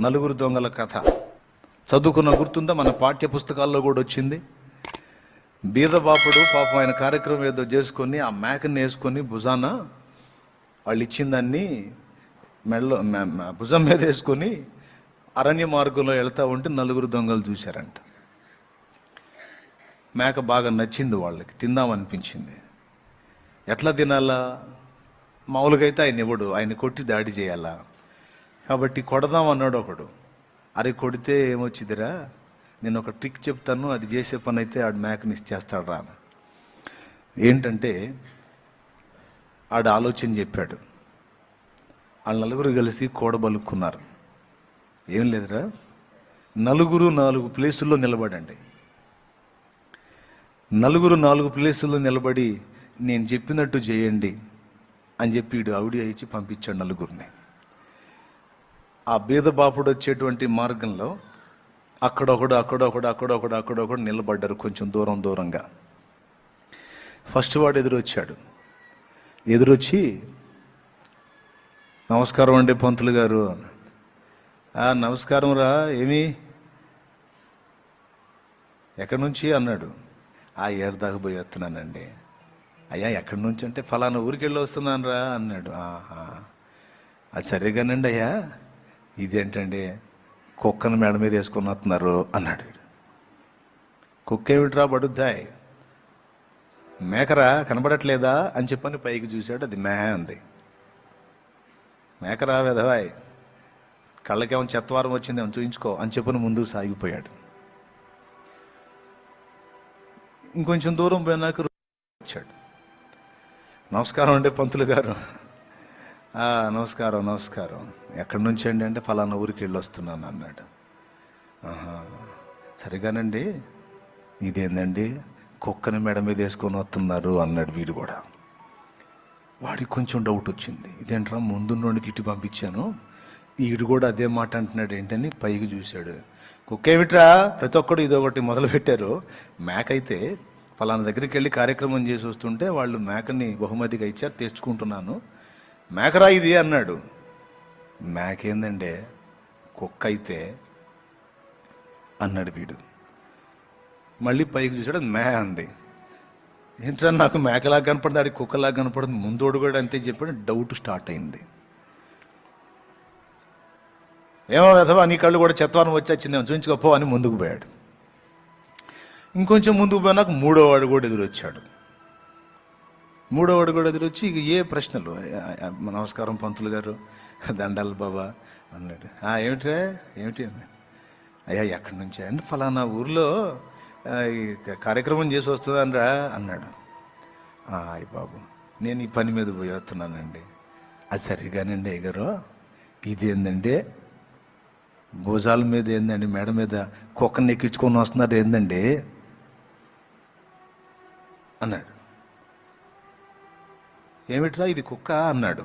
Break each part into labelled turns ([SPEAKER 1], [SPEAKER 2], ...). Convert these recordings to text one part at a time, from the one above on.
[SPEAKER 1] నలుగురు దొంగల కథ. చదువుకున్న గుర్తుందా? మన పాఠ్య పుస్తకాల్లో కూడా వచ్చింది. బీదబాపుడు పాపం ఆయన కార్యక్రమం ఏదో చేసుకొని ఆ మేకని వేసుకొని భుజాన వాళ్ళు ఇచ్చిన దాన్ని మెడలో భుజం మీద వేసుకొని అరణ్య మార్గంలో వెళ్తా ఉంటే నలుగురు దొంగలు చూశారంట. మేక బాగా నచ్చింది వాళ్ళకి తిందామనిపించింది. ఎట్లా తినాలా? మామూలుగా అయితే ఆయన ఇవ్వడు ఆయన కొట్టి దాడి చేయాలా? కాబట్టి కొడదాం అన్నాడు ఒకడు. అరే కొడితే ఏమొచ్చిదిరా? నేను ఒక ట్రిక్ చెప్తాను అది చేసే పని అయితే ఆడు మేకని ఇచ్చేస్తాడు రా ఏంటంటే ఆడు ఆలోచన చెప్పాడు. వాళ్ళు నలుగురు కలిసి కోడబలుక్కున్నారు ఏం లేదురా? నలుగురు నాలుగు ప్లేసుల్లో నిలబడండి. నలుగురు నాలుగు ప్లేసుల్లో నిలబడి నేను చెప్పినట్టు చేయండి అని చెప్పి ఇడు ఆవిడ ఇచ్చి పంపించాడు నలుగురిని. ఆ బీద బాపుడు వచ్చేటువంటి మార్గంలో అక్కడొకడు అక్కడొకడు అక్కడొకడు అక్కడొకడు నిలబడ్డారు కొంచెం దూరం దూరంగా. ఫస్ట్ వాడు ఎదురొచ్చాడు. ఎదురొచ్చి నమస్కారం అండి పంతులు గారు. "ఆ, నమస్కారం రా ఏమి? ఎక్కడి నుంచి? అన్నాడు. ఆ ఏడు దాకా పోయి వస్తున్నానండి అయ్యా ఎక్కడి నుంచి? అంటే ఫలానా ఊరికి వెళ్ళి వస్తున్నాను రా అన్నాడు. ఆహా అది సరేగానండి అయ్యా. ఇదేంటండి? కుక్కను మేడ మీద వేసుకుని వస్తున్నారు అన్నాడు కుక్క ఏమిట్రా పడుద్దాయ్. మేకరా కనబడట్లేదా అని చెప్పని పైకి చూశాడు. అది మే అంది మేకరా వెధవాయ్ కళ్ళకేమో చెత్తవారం వచ్చిందేమో చూయించుకో అని చెప్పని ముందుకు సాగిపోయాడు. ఇంకొంచెం దూరం పోయినాక వచ్చాడు. నమస్కారం అండి పంతులు గారు. నమస్కారం నమస్కారం. ఎక్కడి నుంచి అండి అంటే ఫలానా ఊరికి వెళ్ళి వస్తున్నాను అన్నాడు. సరిగానండి? ఇదేందండి? కుక్కని మెడ మీద వేసుకొని వస్తున్నారు అన్నాడు వీడు కూడా. వాడికి కొంచెం డౌట్ వచ్చింది. ఇదేంట్రా ముందు నుండి తిట్టి పంపించాను? ఈడు కూడా అదే మాట అంటున్నాడు ఏంటని పైకి చూశాడు. కుక్క ఏమిట్రా ప్రతి ఒక్కడు ఇదొకటి మొదలు పెట్టారు మేక అయితే ఫలానా దగ్గరికి వెళ్ళి కార్యక్రమం చేసి వస్తుంటే వాళ్ళు మేకని బహుమతిగా ఇచ్చారు తెచ్చుకుంటున్నాను. మేకరా ఇది అన్నాడు. మేకేందంటే కుక్క అయితే అన్నాడు వీడు. మళ్ళీ పైకి చూసాడు మే అంది. ఏంట్రా నాకు మేకలాగా కనపడింది ఆడికి కుక్కలాగా కనపడింది ముందోడు కూడా అంతే చెప్పాడు డౌట్ స్టార్ట్ అయింది. ఏమో వెధవా నీ కళ్ళు కూడా చెత్తవారం వచ్చేచ్చిందేమో చూపించుకోపో అని ముందుకు పోయాడు. ఇంకొంచెం ముందుకు పోయినాక మూడో వాడు కూడా ఎదురొచ్చాడు. మూడో కూడా ఎదురొచ్చి ఇక ఏ ప్రశ్నలు? నమస్కారం పంతులు గారు దండాలు బాబా అన్నాడు. ఏమిట్రా? ఏమిటి? అన్నాడు. అయ్యా ఎక్కడి నుంచి అండి? ఫలానా ఊర్లో ఈ కార్యక్రమం చేసి వస్తుందనరా అన్నాడు. అయ్య బాబు నేను ఈ పని మీద పోయి వస్తున్నానండి అది సరిగానండి అయ్యగారు. ఇదేందండి భోజాల మీద ఏందండి? మేడ మీద కుక్కని ఎక్కించుకొని వస్తున్నారు ఏందండి? అన్నాడు. ఏమిట్రా ఇది కుక్క అన్నాడు.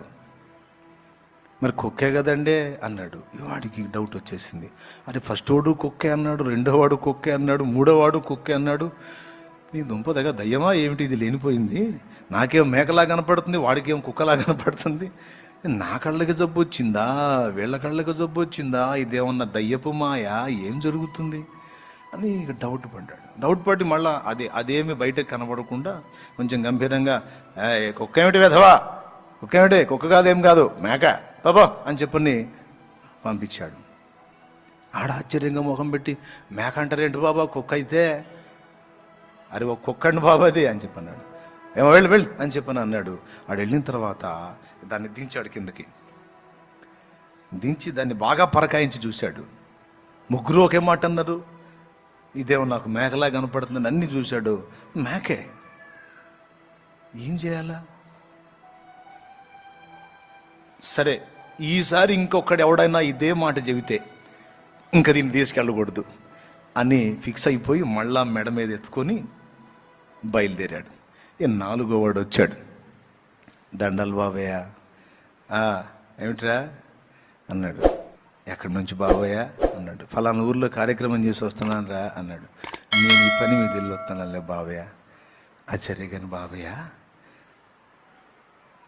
[SPEAKER 1] మరి కుక్కే కదండే అన్నాడు. వాడికి డౌట్ వచ్చేసింది. అరే ఫస్ట్ వాడు కుక్కే అన్నాడు రెండో వాడు కుక్కే అన్నాడు మూడో వాడు కుక్కే అన్నాడు. నీ దుంప దగ్గర దయ్యమా ఏమిటి? ఇది లేనిపోయింది. నాకేం మేకలా కనపడుతుంది వాడికేం కుక్కలా కనపడుతుంది. నా కళ్ళకి జబ్బు వచ్చిందా? వీళ్ళ కళ్ళకి జబ్బు వచ్చిందా? ఇదేమన్నా దయ్యపు మాయా? ఏం జరుగుతుంది? అని డౌట్ పడ్డాడు. డౌట్ పడి మళ్ళా అదే అదేమి బయటకు కనబడకుండా కొంచెం గంభీరంగా "ఏయ్, కుక్క ఏమిటి వెధవా? కుక్క ఏమిటి కుక్క కాదేం కాదు మేక. పాపా అని చెప్పని పంపించాడు. ఆడ ఆశ్చర్యంగా ముఖం పెట్టి మేక అంటారేంటి బాబా కుక్క అయితే? అరే ఒక కుక్కండి బాబా అది అని చెప్పన్నాడు. ఏమో వెళ్ళి వెళ్ళి అని చెప్పని అన్నాడు. ఆడు వెళ్ళిన తర్వాత దాన్ని దించాడు కిందకి. దించి దాన్ని బాగా పరకాయించి చూశాడు. ముగ్గురు ఒకే మాట అన్నారు. ఇదేమో నాకు మేకలా కనపడుతుందని అన్ని చూశాడు. మేకే. ఏం చేయాలా? సరే ఈసారి ఇంకొకడు ఎవడైనా ఇదే మాట చెబితే ఇంకా దీన్ని తీసుకెళ్ళకూడదు అని ఫిక్స్ అయిపోయి మళ్ళా మెడ మీద ఎత్తుకొని బయలుదేరాడు. ఈ నాలుగో వాడు వచ్చాడు. దండలు బాబయ్య. ఏమిట్రా? అన్నాడు. ఎక్కడి నుంచి బాబోయా అన్నాడు. ఫలానా ఊర్లో కార్యక్రమం చేసి వస్తున్నాను రా అన్నాడు. నేను ఈ పని మీద వెళ్ళి వస్తున్నానులే బాబయ్య ఆశ్చర్య కానీ బాబయ్య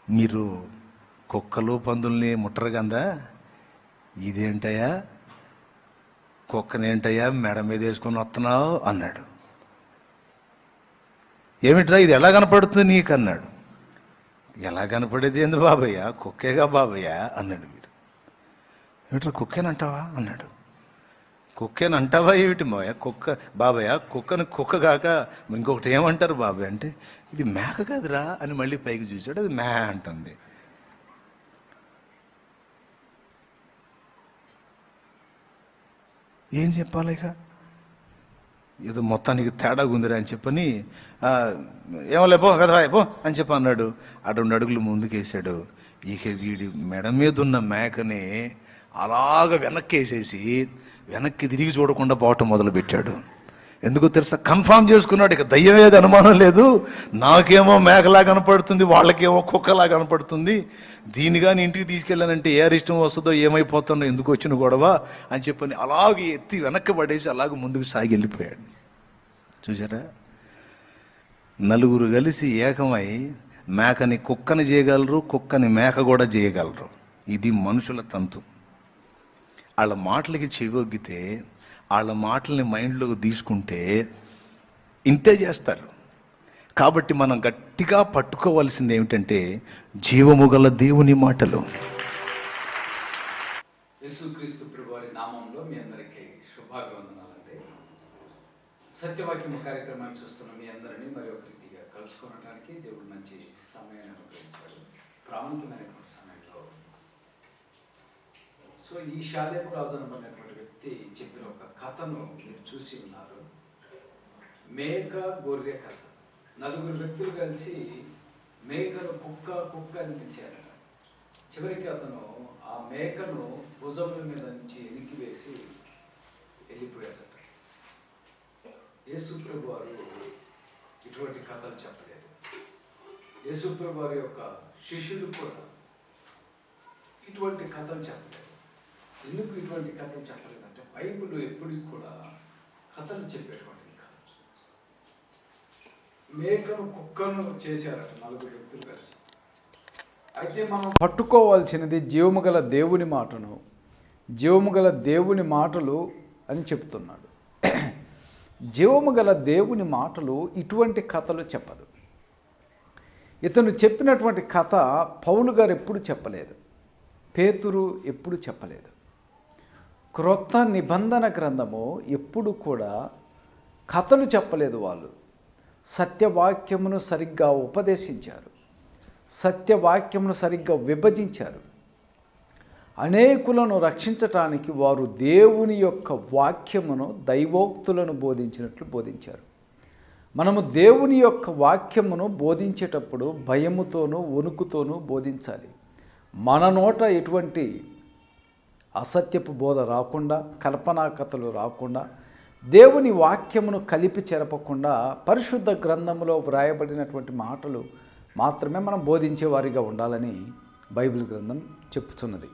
[SPEAKER 1] మీరు కుక్కలు పందుల్ని ముట్టరు కదా ఇదేంటయ్యా? కుక్కనేంటయ్యా? మెడ మీద వేసుకొని వస్తున్నావు అన్నాడు. ఏమిట్రా ఇది ఎలా కనపడుతుంది నీకు అన్నాడు ఎలా కనపడేది ఏంది బాబయ్య కుక్కేగా బాబయ్య అన్నాడు వీడు. ఏమిట్రా కుక్కేనంటావా అన్నాడు. కుక్కేని అంటావా ఏమిటి మోయ కుక్క బాబయ్య కుక్కను కుక్క కాక ఇంకొకటి ఏమంటారు బాబాయ్ అంటే ఇది మేక కాదురా అని మళ్ళీ పైకి చూశాడు అది మే అంటుంది. ఏం చెప్పాలి ఇక? ఏదో మొత్తానికి తేడా ఉందిరా అని చెప్పని "ఆ, పో కదా పో అని చెప్పి అన్నాడు. ఆ రెండు అడుగులు ముందుకేశాడు. ఇక వీడి మెడ మీద ఉన్న మేకని అలాగ వెనక్కి వేసేసి వెనక్కి తిరిగి చూడకుండా పోవటం మొదలుపెట్టాడు. ఎందుకో తెలుసా? కన్ఫామ్ చేసుకున్నాడు. ఇక దయ్యం ఏది అనుమానం లేదు. నాకేమో మేకలా కనపడుతుంది వాళ్ళకేమో కుక్కలా కనపడుతుంది. దీని కానీ ఇంటికి తీసుకెళ్ళానంటే ఏ ఇష్టం వస్తుందో ఏమైపోతుందో ఎందుకు వచ్చిన గొడవ అని చెప్పని అలాగే ఎత్తి వెనక్కి పడేసి అలాగే ముందుకు సాగి వెళ్ళిపోయాడు. చూసారా నలుగురు కలిసి ఏకమై మేకని కుక్కని చేయగలరు కుక్కని మేక కూడా చేయగలరు. ఇది మనుషుల తంతు. వాళ్ళ మాటలకి చెవొగ్గితే వాళ్ళ మాటల్ని మైండ్లోకి తీసుకుంటే ఇంతే చేస్తారు. కాబట్టి మనం గట్టిగా పట్టుకోవాల్సింది ఏమిటంటే జీవము గల దేవుని మాటలు.
[SPEAKER 2] యేసుక్రీస్తు ప్రభువారి నామంలో మీ అందరికీ శుభాభివందనాలండి. సత్యవాక్యము కార్యక్రమం చూస్తున్న మీ అందరినీ మరి ఒక రీతిగా కలుసుకోవడానికి దేవుడు మంచి సమయాన్ని అనుగ్రహించాడు. ప్రాముఖ్యమైనటువంటి సో ఈ షాలేపు రాజు అనబడినటువంటి వ్యక్తి చెప్పిన ఒక కథను మీరు చూసి ఉన్నారు. మేక గొర్రె కథ. నలుగురు వ్యక్తులు కలిసి మేకను కుక్క కుక్క అనిపించారట చివరికి అతను ఆ మేకను భుజముల మీద నుంచి ఎనికి వేసి వెళ్ళిపోయాడట. యేసుప్రభు వారు ఇటువంటి కథలు చెప్పలేదు. యేసుప్రభు వారి యొక్క శిష్యులు కూడా ఇటువంటి కథలు చెప్పలేదు. ఎందుకు ఇటువంటి కథలు చెప్పలేదంటే బైబుల్ ఎప్పటికి కూడా కథలు చెప్పేటువంటిది కాదు. మేకను కుక్కను చేశారట నలుగురు వ్యక్తులు కలిసి. అయితే మనం పట్టుకోవాల్సినది జీవము గల దేవుని మాటను జీవము గల దేవుని మాటలు అని చెప్తున్నాడు. జీవము గల దేవుని మాటలు ఇటువంటి కథలు చెప్పదు. ఇతను చెప్పినటువంటి కథ పౌలు గారు ఎప్పుడు చెప్పలేదు. పేతురు ఎప్పుడు చెప్పలేదు. క్రొత్త నిబంధన గ్రంథము ఎప్పుడు కూడా కథలు చెప్పలేదు వాళ్ళు. సత్యవాక్యమును సరిగ్గా ఉపదేశించారు. సత్యవాక్యమును సరిగ్గా విభజించారు. అనేకులను రక్షించటానికి వారు దేవుని యొక్క వాక్యమును దైవోక్తులను బోధించినట్లు బోధించారు. మనము దేవుని యొక్క వాక్యమును బోధించేటప్పుడు భయముతోనూ వణుకుతోనూ బోధించాలి. మన నోట ఎటువంటి అసత్యపు బోధ రాకుండా కల్పనా కథలు రాకుండా దేవుని వాక్యమును కలిపి చెరపకుండా పరిశుద్ధ గ్రంథములో వ్రాయబడినటువంటి మాటలు మాత్రమే మనం బోధించేవారిగా ఉండాలని బైబిల్ గ్రంథం చెప్పుతున్నది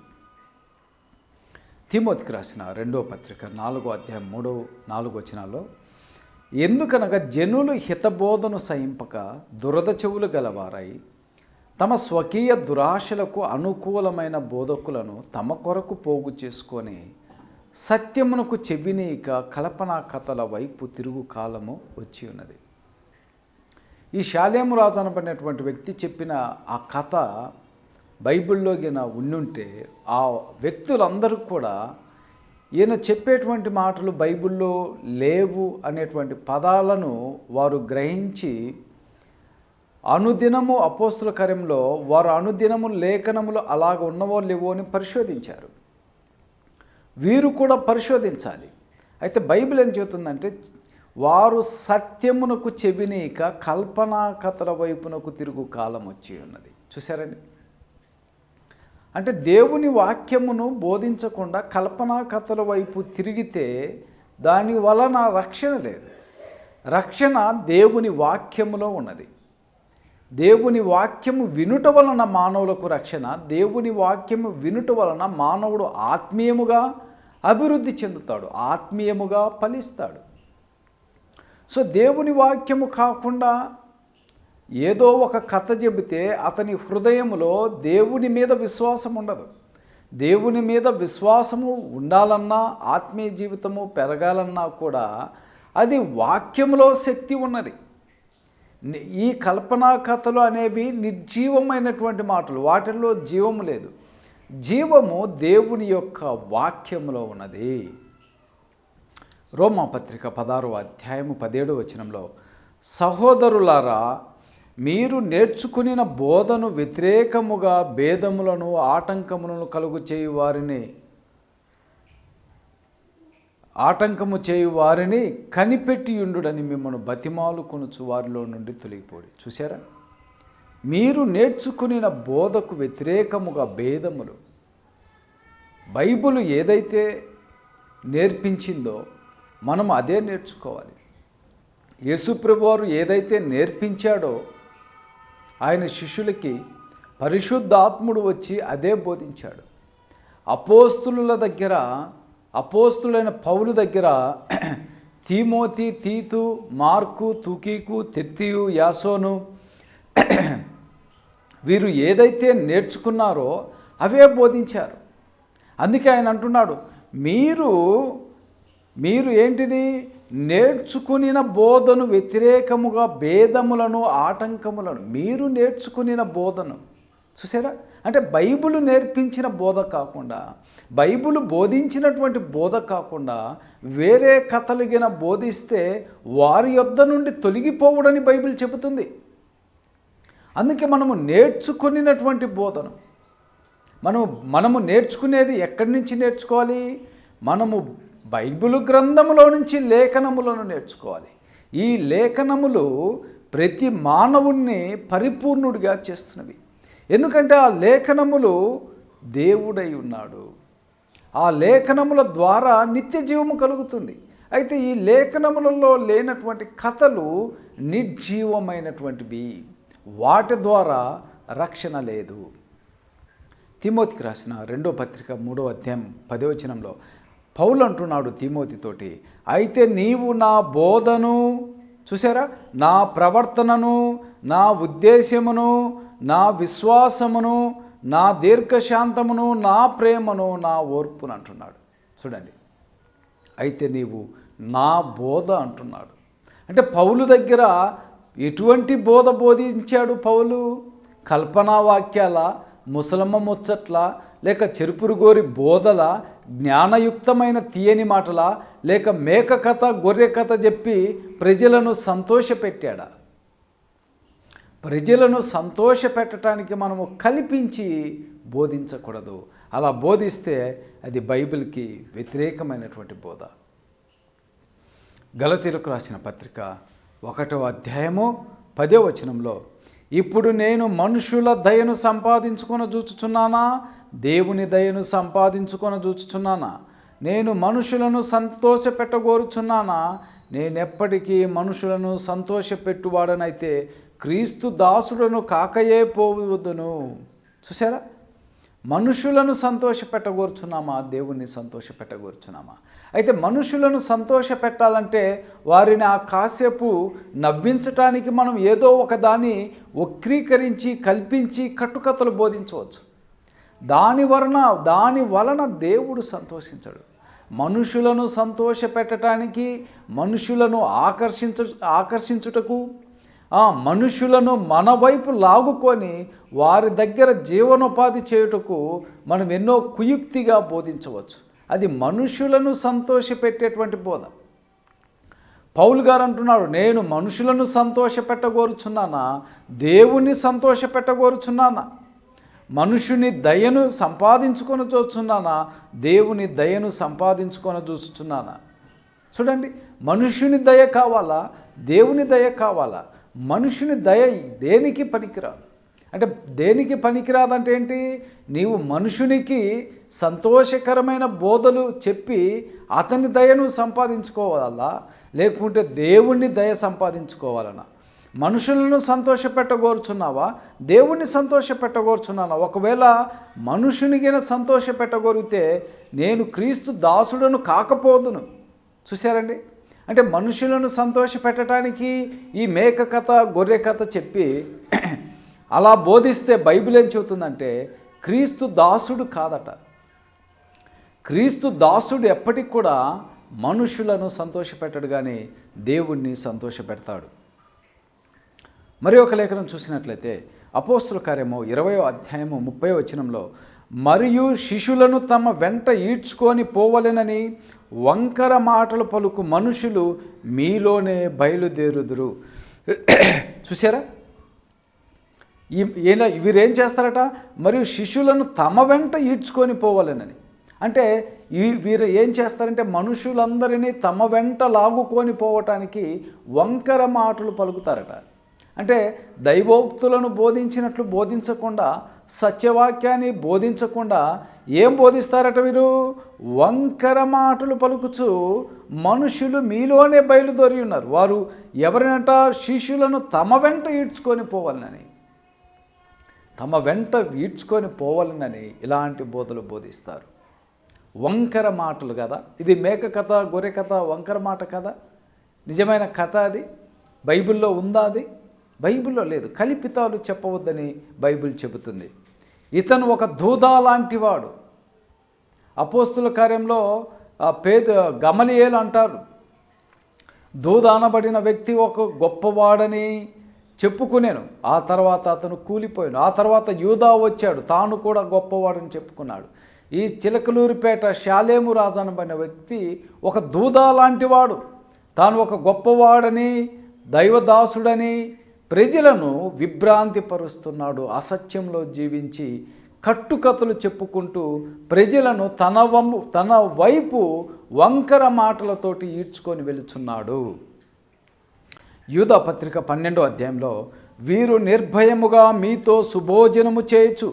[SPEAKER 2] తిమోతికి రాసిన రెండో పత్రిక నాలుగో అధ్యాయం మూడో నాలుగో వచనాల్లో ఎందుకనగా జనులు హితబోధను సహింపక దురద చెవులు గలవారై తమ స్వకీయ దురాశలకు అనుకూలమైన బోధకులను తమ కొరకు పోగు చేసుకొని సత్యమునకు చెవినీక కల్పనా కథల వైపు తిరుగు కాలము వచ్చి ఉన్నది. ఈ శాలేమురాజు అనబడినటువంటి వ్యక్తి చెప్పిన ఆ కథ బైబిల్లో గిన ఉండుంటే ఆ వ్యక్తులందరూ కూడా ఈయన చెప్పేటువంటి మాటలు బైబిల్లో లేవు అనేటువంటి పదాలను వారు గ్రహించి అనుదినము అపోస్తుల కార్యంలో వారు అనుదినము లేఖనములు అలాగ ఉన్నవో లేవో అని పరిశోధించారు. వీరు కూడా పరిశోధించాలి. అయితే బైబిల్ ఏం చెబుతుందంటే వారు సత్యమునకు చెవినీక కల్పనా కథల వైపునకు తిరుగు కాలం వచ్చి ఉన్నది. చూసారండి అంటే దేవుని వాక్యమును బోధించకుండా కల్పనా కథల వైపు తిరిగితే దాని వలన రక్షణ లేదు. రక్షణ దేవుని వాక్యములో ఉన్నది. దేవుని వాక్యము వినుట వలన మానవులకు రక్షణ దేవుని వాక్యము వినుట వలన మానవుడు ఆత్మీయముగా అభివృద్ధి చెందుతాడు ఆత్మీయముగా ఫలిస్తాడు. సో దేవుని వాక్యము కాకుండా ఏదో ఒక కథ చెబితే అతని హృదయములో దేవుని మీద విశ్వాసం ఉండదు. దేవుని మీద విశ్వాసము ఉండాలన్నా ఆత్మీయ జీవితము పెరగాలన్నా కూడా అది వాక్యంలో శక్తి ఉన్నది. ఈ కల్పనా కథలు అనేవి నిర్జీవమైనటువంటి మాటలు. వాటిల్లో జీవము లేదు. జీవము దేవుని యొక్క వాక్యంలో ఉన్నది. రోమాపత్రిక పదారో అధ్యాయము పదిహేడు వచనంలో సహోదరులారా మీరు నేర్చుకునిన బోధను వ్యతిరేకముగా భేదములను ఆటంకములను కలుగు చేయు వారిని ఆటంకము చేయు వారిని కనిపెట్టియుండుడని మిమ్మల్ని బతిమాలు కొనుచు వారిలో నుండి తొలగిపోడు. చూసారా మీరు నేర్చుకునిన బోధకు వ్యతిరేకముగా భేదములు. బైబిల్ ఏదైతే నేర్పించిందో మనం అదే నేర్చుకోవాలి. యేసుప్రభు వారు ఏదైతే నేర్పించాడో ఆయన శిష్యులకి పరిశుద్ధాత్ముడు వచ్చి అదే బోధించాడు. అపోస్తుల దగ్గర అపోస్తులైన పౌలు దగ్గర తీమోతి తీతు మార్కు తుకీకు తెత్తియు యాసోను వీరు ఏదైతే నేర్చుకున్నారో అవే బోధించారు. అందుకే ఆయన అంటున్నాడు మీరు మీరు ఏంటిది? నేర్చుకునిన బోధను వ్యతిరేకముగా భేదములను ఆటంకములను మీరు నేర్చుకునిన బోధను. చూసారా? అంటే బైబిల్ నేర్పించిన బోధ కాకుండా బైబుల్ బోధించినటువంటి బోధ కాకుండా వేరే కథలుగిన బోధిస్తే వారి యొద్ద నుండి తొలగిపోవుడని బైబిల్ చెబుతుంది. అందుకే మనము నేర్చుకునినటువంటి బోధను. మనము మనము నేర్చుకునేది ఎక్కడి నుంచి నేర్చుకోవాలి? మనము బైబిల్ గ్రంథములో నుంచి లేఖనములను నేర్చుకోవాలి. ఈ లేఖనములు ప్రతి మానవుణ్ణి పరిపూర్ణుడిగా చేస్తున్నవి. ఎందుకంటే ఆ లేఖనములు దేవుడై ఉన్నాడు. ఆ లేఖనముల ద్వారా నిత్య జీవము కలుగుతుంది. అయితే ఈ లేఖనములలో లేనటువంటి కథలు నిర్జీవమైనటువంటివి. వాటి ద్వారా రక్షణ లేదు. తిమోతికి రాసిన రెండో పత్రిక మూడో అధ్యాయం పదవచనంలో పౌలు అంటున్నాడు తిమోతితోటి అయితే నీవు నా బోధను చూసారా? నా ప్రవర్తనను నా ఉద్దేశ్యమును నా విశ్వాసమును నా దీర్ఘశాంతమును నా ప్రేమను నా ఓర్పును అంటున్నాడు. చూడండి. అయితే నీవు నా బోధ అంటున్నాడు. అంటే పౌలు దగ్గర ఎటువంటి బోధ బోధించాడు పౌలు? కల్పనా వాక్యాల ముసలమ్మ ముచ్చట్ల లేక చెరుపురుగోరి బోధల జ్ఞానయుక్తమైన తీయని మాటల లేక మేక కథ గొర్రె కథ చెప్పి ప్రజలను సంతోషపెట్టాడా? ప్రజలను సంతోషపెట్టడానికి మనము కల్పించి బోధించకూడదు. అలా బోధిస్తే అది బైబిల్కి వ్యతిరేకమైనటువంటి బోధ. గలతీలకు రాసిన పత్రిక ఒకటో అధ్యాయము పదే వచనంలో ఇప్పుడు నేను మనుషుల దయను సంపాదించుకొని చూచుచున్నానా? దేవుని దయను సంపాదించుకొని చూచుచున్నానా? నేను మనుషులను సంతోషపెట్టగోరుచున్నానా? నేనెప్పటికీ మనుషులను సంతోషపెట్టువాడనైతే క్రీస్తు దాసులను కాకయే పోవద్దును చూసారా మనుషులను సంతోషపెట్టగోర్చున్నామా? దేవుణ్ణి సంతోషపెట్టగోర్చున్నామా? అయితే మనుషులను సంతోషపెట్టాలంటే వారిని ఆ కాసేపు నవ్వించటానికి మనం ఏదో ఒకదాన్ని వక్రీకరించి కల్పించి కట్టుకథలు బోధించవచ్చు. దాని వలన దాని వలన దేవుడు సంతోషించడు. మనుషులను సంతోషపెట్టడానికి మనుషులను ఆకర్షించ ఆకర్షించుటకు ఆ మనుషులను మన వైపు లాగుకొని వారి దగ్గర జీవనోపాధి చేయుటకు మనం ఎన్నో కుయుక్తిగా బోధించవచ్చు. అది మనుషులను సంతోషపెట్టేటువంటి బోధ. పౌలు గారు అంటున్నాడు నేను మనుషులను సంతోషపెట్టగోరుచున్నానా? దేవుణ్ణి సంతోషపెట్టగోరుచున్నానా? మనుషుని దయను సంపాదించుకొని చూస్తున్నానా? దేవుని దయను సంపాదించుకొని చూస్తున్నానా? చూడండి మనుషుని దయ కావాలా? దేవుని దయ కావాలా? మనుషుని దయ దేనికి పనికిరాదు? అంటే దేనికి పనికిరాదంటే ఏంటి? నీవు మనుషునికి సంతోషకరమైన బోధలు చెప్పి అతని దయను సంపాదించుకోవాలా లేకుంటే దేవుణ్ణి దయ సంపాదించుకోవాలన్నా. మనుషులను సంతోషపెట్టగోరుచున్నావా? దేవుణ్ణి సంతోషపెట్టగోరుచున్నానా? ఒకవేళ మనుషునిగిన సంతోషపెట్టగోరితే నేను క్రీస్తు దాసుడను కాకపోదును. చూశారండి? అంటే మనుషులను సంతోషపెట్టడానికి ఈ మేక కథ గొర్రె కథ చెప్పి అలా బోధిస్తే బైబిల్ ఏం చెబుతుందంటే క్రీస్తు దాసుడు కాదట. క్రీస్తు దాసుడు ఎప్పటికి కూడా మనుషులను సంతోషపెట్టడు కానీ దేవుణ్ణి సంతోషపెడతాడు. మరి ఒక లేఖనం చూసినట్లయితే అపోస్తుల కార్యము ఇరవయో అధ్యాయము ముప్పై వచనంలో మరియు శిష్యులను తమ వెంట ఈడ్చుకొని పోవలెనని వంకర మాటలు పలుకు మనుషులు మీలోనే బయలుదేరుదురు. చూసారా ఈ ఈయన వీరేం చేస్తారట? మరియు శిష్యులను తమ వెంట ఈడ్చుకొని పోవాలనని. అంటే ఈ వీరు ఏం చేస్తారంటే మనుషులందరినీ తమ వెంట లాగుకొని పోవటానికి వంకర మాటలు పలుకుతారట. అంటే దైవోక్తులను బోధించినట్లు బోధించకుండా సత్యవాక్యాన్ని బోధించకుండా ఏం బోధిస్తారట వీరు? వంకర మాటలు పలుకుచు మనుషులు మీలోనే బయలుదేరి ఉన్నారు. వారు ఎవరినంట? శిష్యులను తమ వెంట ఈడ్చుకొని పోవాలని తమ వెంట ఈడ్చుకొని పోవాలనని ఇలాంటి బోధలు బోధిస్తారు. వంకర మాటలు కదా? ఇది మేక కథ గొర్రె కథ వంకర మాట కదా నిజమైన కథ అది? బైబిల్లో ఉందా అది? బైబిల్లో లేదు. కల్పితాలు చెప్పవద్దని బైబిల్ చెబుతుంది. ఇతను ఒక దూదా లాంటివాడు అపోస్తుల కార్యంలో పేద గమలియేలు అంటారు. దూదానబడిన వ్యక్తి ఒక గొప్పవాడని చెప్పుకునేను. ఆ తర్వాత అతను కూలిపోయాను ఆ తర్వాత యూదా వచ్చాడు. తాను కూడా గొప్పవాడని చెప్పుకున్నాడు. ఈ చిలకలూరిపేట శాలేము రాజు అనబడిన వ్యక్తి ఒక దూదా లాంటివాడు తాను ఒక గొప్పవాడని దైవదాసుడని ప్రజలను విభ్రాంతిపరుస్తున్నాడు అసత్యంలో జీవించి కట్టుకథలు చెప్పుకుంటూ ప్రజలను తన వంపు తన వైపు వంకర మాటలతోటి ఈడ్చుకొని వెళుచున్నాడు. యూధ పత్రిక పన్నెండో అధ్యాయంలో వీరు నిర్భయముగా మీతో సుభోజనము చేయొచ్చు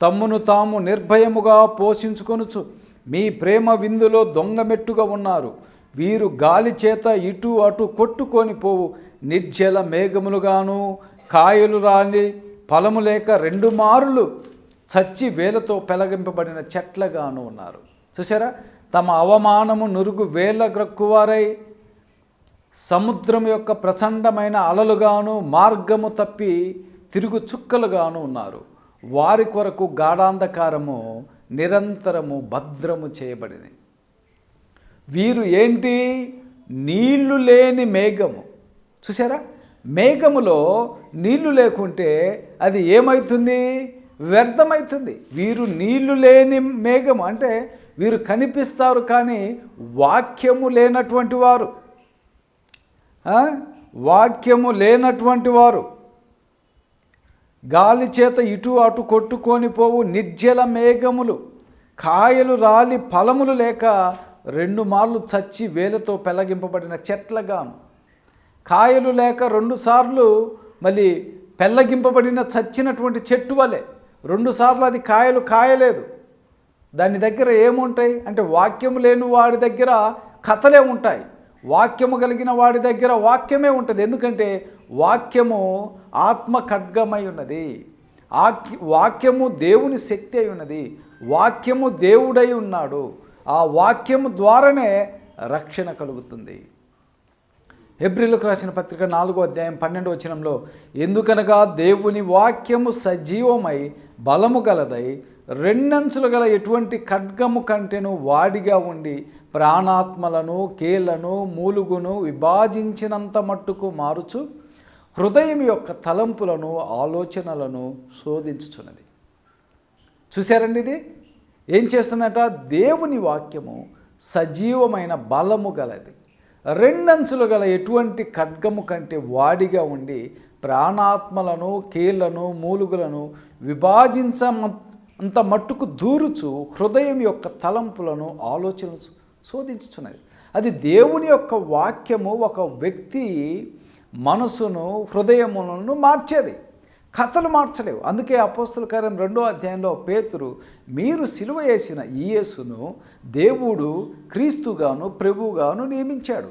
[SPEAKER 2] తమ్మును తాము నిర్భయముగా పోషించుకొనుచు మీ ప్రేమ విందులో దొంగమెట్టుగా ఉన్నారు. వీరు గాలి చేత ఇటు అటు కొట్టుకొని పోవు నిర్జల మేఘములుగాను కాయలు రాని ఫలము లేక రెండు మారులు చచ్చి వేలతో పెలగింపబడిన చెట్లగాను ఉన్నారు. చూసారా తమ అవమానము నురుగు వేల గ్రక్కువారై సముద్రం యొక్క ప్రచండమైన అలలుగాను మార్గము తప్పి తిరుగు చుక్కలుగాను ఉన్నారు. వారి కొరకు గాఢాంధకారము నిరంతరము భద్రము చేయబడింది వీరు ఏంటి? నీళ్ళు లేని మేఘము. చూసారా మేఘములో నీళ్ళు లేకుంటే అది ఏమవుతుంది వ్యర్థమవుతుంది వీరు నీళ్ళు లేని మేఘం అంటే వీరు కనిపిస్తారు కానీ వాక్యము లేనటువంటి వారు. వాక్యము లేనటువంటి వారు. గాలి చేత ఇటు అటు కొట్టుకొని పోవు నిర్జల మేఘములు. కాయలు రాలి ఫలములు లేక రెండు మార్లు చచ్చి వేలతో పెలగింపబడిన చెట్లగాను కాయలు లేక రెండుసార్లు మళ్ళీ పెళ్ళగింపబడిన చచ్చినటువంటి చెట్టు వలె రెండుసార్లు అది కాయలు కాయలేదు. దాని దగ్గర ఏముంటాయి? అంటే వాక్యము లేని వాడి దగ్గర కథలే ఉంటాయి. వాక్యము కలిగిన వాడి దగ్గర వాక్యమే ఉంటుంది. ఎందుకంటే వాక్యము ఆత్మ ఖడ్గమై ఉన్నది. ఆక్య వాక్యము దేవుని శక్తి అయి ఉన్నది. వాక్యము దేవుడై ఉన్నాడు. ఆ వాక్యము ద్వారానే రక్షణ కలుగుతుంది. హెబ్రిలకు రాసిన పత్రిక నాలుగో అధ్యాయం పన్నెండు వచనంలో ఎందుకనగా దేవుని వాక్యము సజీవమై బలము గలదై రెండంచులు గల ఎటువంటి ఖడ్గము కంటేను వాడిగా ఉండి ప్రాణాత్మలను కీళ్ళను మూలుగును విభాజించినంత మట్టుకు మారుచు హృదయం యొక్క తలంపులను ఆలోచనలను శోధించుచున్నది. చూశారండి ఇది? ఏం చేస్తుందట దేవుని వాక్యము సజీవమైన బలము గలది. రెండంచులు గల ఎటువంటి ఖడ్గము కంటే వాడిగా ఉండి ప్రాణాత్మలను కీళ్ళను మూలుగులను విభాజించ అంత మట్టుకు దూరుచు హృదయం యొక్క తలంపులను ఆలోచనలు శోధించుచున్నది. అది దేవుని యొక్క వాక్యము ఒక వ్యక్తి మనసును హృదయములను మార్చేది. కథలు మార్చలేవు. అందుకే అపోస్తుల కార్యం రెండో అధ్యాయంలో పేతురు మీరు సిలువ వేసిన ఈ యేసును దేవుడు క్రీస్తుగాను ప్రభువుగాను నియమించాడు.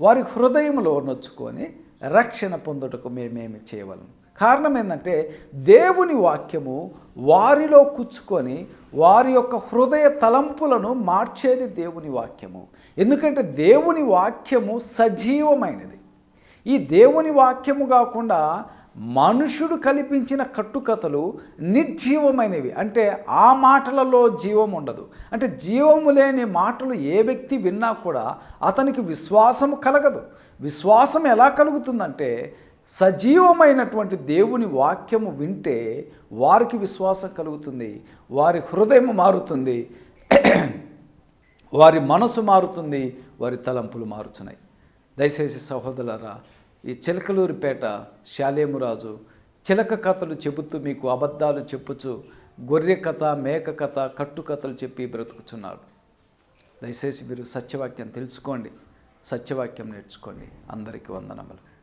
[SPEAKER 2] వారి హృదయంలో నొచ్చుకొని రక్షణ పొందుటకు మేమేమి చేయవలం. కారణం ఏంటంటే దేవుని వాక్యము వారిలో కూర్చుకొని వారి యొక్క హృదయ తలంపులను మార్చేది దేవుని వాక్యము. ఎందుకంటే దేవుని వాక్యము సజీవమైనది. ఈ దేవుని వాక్యము కాకుండా మనుషుడు కల్పించిన కట్టుకథలు నిర్జీవమైనవి. అంటే ఆ మాటలలో జీవం ఉండదు. అంటే జీవము లేని మాటలు ఏ వ్యక్తి విన్నా కూడా అతనికి విశ్వాసం కలగదు. విశ్వాసం ఎలా కలుగుతుందంటే సజీవమైనటువంటి దేవుని వాక్యము వింటే వారికి విశ్వాసం కలుగుతుంది. వారి హృదయం మారుతుంది. వారి మనసు మారుతుంది. వారి తలంపులు మారుతున్నాయి దయచేసి సహోదరులారా ఈ చిలకలూరిపేట శాలేమురాజు చిలక కథలు చెబుతూ మీకు అబద్ధాలు చెప్పుచు గొర్రె కథ మేక కథ కట్టు కథలు చెప్పి బ్రతుకుచున్నాడు. దయచేసి మీరు సత్యవాక్యం తెలుసుకోండి. సత్యవాక్యం నేర్చుకోండి. అందరికీ వందనములు.